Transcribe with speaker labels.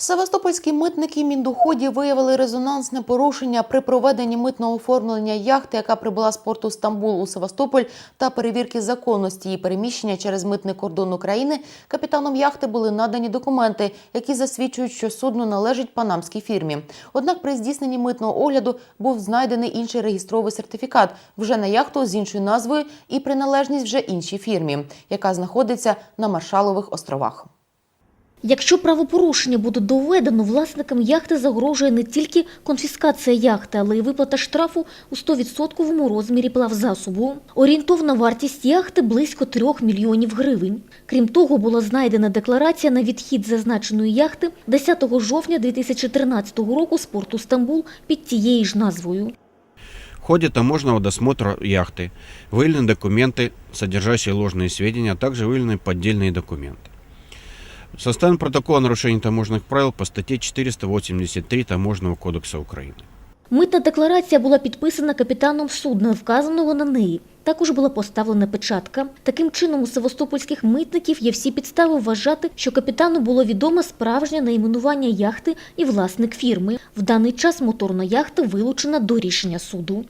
Speaker 1: Севастопольські митники Міндоході виявили резонансне порушення при проведенні митного оформлення яхти, яка прибула з порту Стамбул у Севастополь, та перевірки законності її переміщення через митний кордон України. Капітаном яхти були надані документи, які засвідчують, що судно належить панамській фірмі. Однак при здійсненні митного огляду був знайдений інший реєстровий сертифікат вже на яхту з іншою назвою і приналежність вже іншій фірмі, яка знаходиться на Маршалових островах.
Speaker 2: Якщо правопорушення буде доведено, власникам яхти загрожує не тільки конфіскація яхти, але й виплата штрафу у 100% розмірі плавзасобу. Орієнтовна вартість яхти близько 3 мільйонів гривень. Крім того, була знайдена декларація на відхід зазначеної яхти 10 жовтня 2013 року з порту Стамбул під тією ж назвою.
Speaker 3: В ходе таможенного досмотра яхты выявлены документы, содержащие ложные сведения, а также выявлены поддельные документы. Составлен протокол о нарушении таможенных правил по статье 483 Таможенного кодекса Украины.
Speaker 2: Митна декларація була підписана капітаном судна, вказаного на неї. Також була поставлена печатка. Таким чином, у севастопольських митників є всі підстави вважати, що капітану було відомо справжнє найменування яхти і власник фірми. В даний час моторна яхта вилучена до рішення суду.